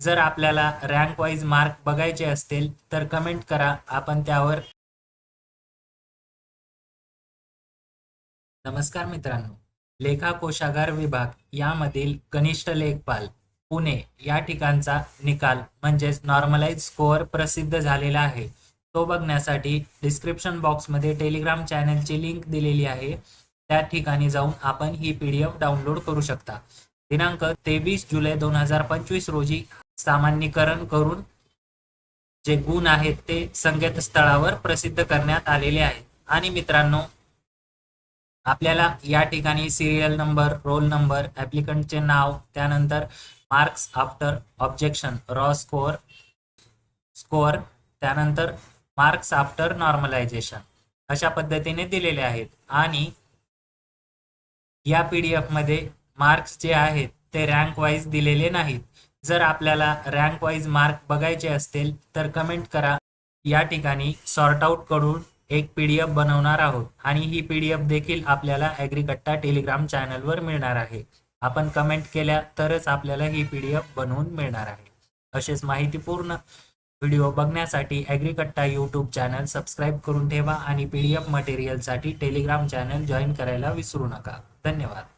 जर आपल्याला rank wise mark बघायचे असतील तर कमेंट करा. आपण त्यावर नमस्कार मित्रांनो. लेखा कोशागार विभाग यामधील कनिष्ठ लेखपाल पुणे या ठिकाणचा निकाल म्हणजेच नॉर्मलाइज स्कोअर प्रसिद्ध झालेला आहे. तो बघण्यासाठी डिस्क्रिप्शन बॉक्समध्ये टेलिग्राम चॅनलची लिंक दिलेली आहे. त्या ठिकाणी जाऊन आपण ही पी डी एफ डाउनलोड करू शकता. दिनांक तेवीस जुलै दोन हजार पंचवीस रोजी सामान्यीकरण करून जे गुण आहेत ते संकेतस्थळावर प्रसिद्ध करण्यात आलेले आहेत. आणि मित्रांनो आपल्याला या ठिकाणी सिरियल नंबर रोल नंबर ऍप्लिकंटचे नाव त्यानंतर marks after objection raw score score त्यानंतर मार्क्स आफ्टर नॉर्मलायझेशन अशा पद्धतीने दिलेले आहेत. आणि या पी डी एफमध्ये मार्क्स जे आहेत ते रँक वाईज दिलेले नाहीत. जर आपल्याला रँक वाईज मार्क बघायचे असतील तर कमेंट करा. या ठिकाणी सॉर्ट आउट करून एक पी डी एफ बनवणार आहोत. आणि ही पी डी एफ देखील आपल्याला ॲग्रिकट्टा टेलिग्राम चॅनलवर मिळणार आहे. आपण कमेंट केल्या तरच आपल्याला ही पी डी एफ बनवून मिळणार आहे. असेच माहितीपूर्ण व्हिडिओ बघण्यासाठी ॲग्रिकट्टा यूट्यूब चॅनल सबस्क्राईब करून ठेवा आणि पी डी एफ मटेरियलसाठी टेलिग्राम चॅनल जॉईन करायला विसरू नका. धन्यवाद.